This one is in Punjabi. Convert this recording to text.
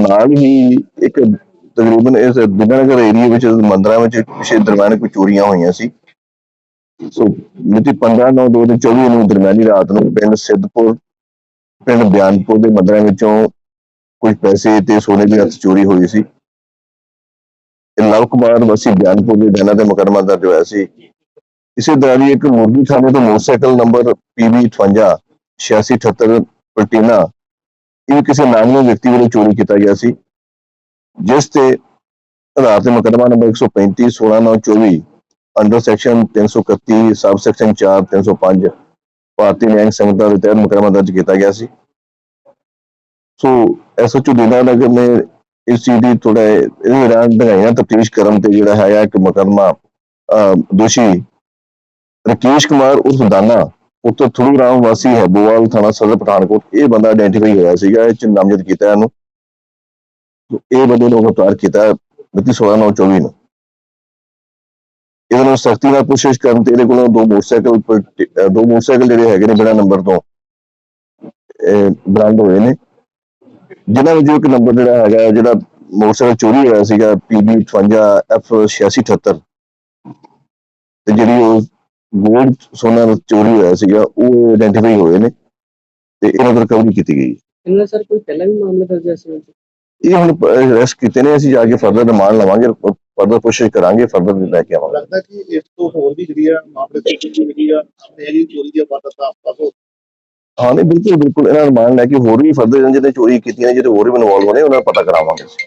ਨਾਲ ਹੀ ਇੱਕ ਤਕਰੀਬਨ ਇਸ ਬਿਨਾਨਗਰ ਏਰੀਆ ਵਿੱਚ ਮੰਦਰਾਂ ਵਿੱਚ ਪਿਛੇ ਦਰਮਿਆਨ ਕੋਈ ਚੋਰੀਆਂ ਹੋਈਆਂ ਸੀ। ਸੋ ਮਿਤੀ 15 9 2024 ਨੂੰ ਦਰਮਿਆਨੀ ਰਾਤ ਨੂੰ ਪਿੰਡ ਸਿੱਧਪੁਰ, ਪਿੰਡ ਬਿਆਨਪੁਰ ਦੇ ਮੰਦਰਾਂ ਵਿੱਚੋਂ ਕੁਝ ਪੈਸੇ ਤੇ ਸੋਨੇ ਦੀ ਹੱਥ ਚੋਰੀ ਹੋਈ ਸੀ। ਇਹ ਲਵ ਕੁਮਾਰ ਵਸੀ ਬਿਆਨਪੁਰ ਦੇ ਜਨਾ ਤੇ ਮੁਕੱਦਮਾ ਦਰਜ ਹੋਇਆ ਸੀ। ਇਸੇ ਦੌਰਾਨ ਇੱਕ ਮੁਰਗੀ ਥਾਣੇ ਤੋਂ ਮੋਟਰਸਾਈਕਲ ਨੰਬਰ PB 58 8678 ਪਲਟੀਨਾ ਇਹ ਕਿਸੇ ਨਾਮੀ ਵਿਅਕਤੀ ਵੱਲੋਂ ਚੋਰੀ ਕੀਤਾ ਗਿਆ ਸੀ ਜਿਸ ਤੇ ਆਧਾਰ ਤੇ ਮੁਕੱਦਮਾ number 135 16924 under section 331 sub section 4 305 ਭਾਰਤੀ ਨਿਆਂ ਸੰਹਿਤਾ ਦੇ ਤਹਿਤ ਮੁਕੱਦਮਾ ਦਰਜ ਕੀਤਾ ਗਿਆ ਸੀ। ਸੋ ਐਸਐਚਓ ਦੀਨਾ ਨਗਰ ਨੇ ਇਸ ਚੀਜ਼ ਦੀ ਥੋੜਾ ਇਹਦੇ ਦੌਰਾਨ ਦੰਗਾਈਆਂ ਤਫਤੀਸ਼ ਕਰਨ ਤੇ ਜਿਹੜਾ ਹੈ ਇੱਕ ਮੁਕੱਦਮਾ ਅਹ, ਦੋਸ਼ੀ ਰਕੇਸ਼ ਕੁਮਾਰ ਉਰਫ ਦਾਨਾ ਪੁੱਤਰ ਥਰੂ ਰਾਮ ਵਾਸੀ ਹੈ ਥਾਣਾ ਸਦਰ ਪਠਾਨਕੋਟ, ਇਹ ਬੰਦਾ ਆਇਡੈਂਟੀਫਾਈ ਹੋਇਆ ਸੀਗਾ, ਇਹ ਚ ਨਾਮਜ਼ਦ ਕੀਤਾ ਇਹਨੂੰ। ਇਹ ਬੰਦੇ ਨੂੰ ਗ੍ਰਿਫਤਾਰ ਕੀਤਾ 16 9 24 ਨੂੰ ਇਹਦੇ ਨਾਲ ਸਖਤੀ ਨਾਲ ਕੋਸ਼ਿਸ਼ ਕਰਨ ਤੇ ਇਹਦੇ ਕੋਲੋਂ ਦੋ ਮੋਟਰਸਾਈਕਲ ਦੋ ਮੋਟਰਸਾਈਕਲ ਜਿਹੜੇ ਹੈਗੇ ਨੇ ਬਿਨਾਂ ਨੰਬਰ ਤੋਂ, ਇਹ ਬਰਾਮਦ ਹੋਏ ਨੇ। ਜਿਨ੍ਹਾਂ ਵਿੱਚੋਂ ਇੱਕ ਨੰਬਰ ਜਿਹੜਾ ਹੈਗਾ, ਜਿਹੜਾ ਮੋਟਰਸਾਈਕਲ ਚੋਰੀ ਹੋਇਆ ਸੀਗਾ PB 58 F 8678 ਤੇ ਜਿਹੜੀ ਉਹ ਗੋਲਡ ਸੋਨਾ ਦਾ ਚੋਰੀ ਹੋਇਆ ਸੀਗਾ ਉਹ ਆਇਡੈਂਟੀਫਾਈ ਹੋਏ ਨੇ ਤੇ ਇਹਨਾਂ ਤੋਂ ਰਿਕਵਰੀ ਕੀਤੀ ਗਈ। ਇਹਨਾਂ ਦਾ ਸਰ ਕੋਈ ਪਹਿਲਾਂ ਵੀ ਮਾਮਲਾ ਦਰਜ ਹੈ ਇਸ ਵਿੱਚ ਇਹ ਹੁਣ ਅਰੈਸਟ ਕੀਤੇ ਨੇ ਅਸੀਂ ਜਾ ਕੇ ਫਰਦਰ ਰਿਮਾਂਡ ਲਵਾਂਗੇ ਫਰਦਰ ਕੋਸ਼ਿਸ਼ ਕਰਾਂਗੇ ਫਰਦਰ ਲੈ ਕੇ ਆਵਾਂਗੇ। ਲੱਗਦਾ ਕਿ ਇਸ ਤੋਂ ਹੋਰ ਵੀ ਜਿਹੜੀ ਆ ਮਾਮਲੇ ਦੀ ਜਿਹੜੀ ਆ ਮੇਰੀ ਚੋਰੀ ਦੀ ਵਾਰਦਾਤ ਆਸ-ਪਾਸ ਹੋ ਹਾਂ ਨਹੀਂ ਬਿਲਕੁਲ ਬਿਲਕੁਲ ਇਹਨਾਂ ਰਿਮਾਂਡ ਲੈ ਕੇ ਹੋਰ ਵੀ ਫਰਦਰ ਜਿਹਨੇ ਚੋਰੀ ਕੀਤੀਆਂ ਜਿਹੜੇ ਹੋਰ ਵੀ ਇਨਵੋਲਵ ਨੇ ਉਹਨਾਂ ਦਾ ਪਤਾ ਕਰਾਵਾਂਗੇ। ਅਸੀਂ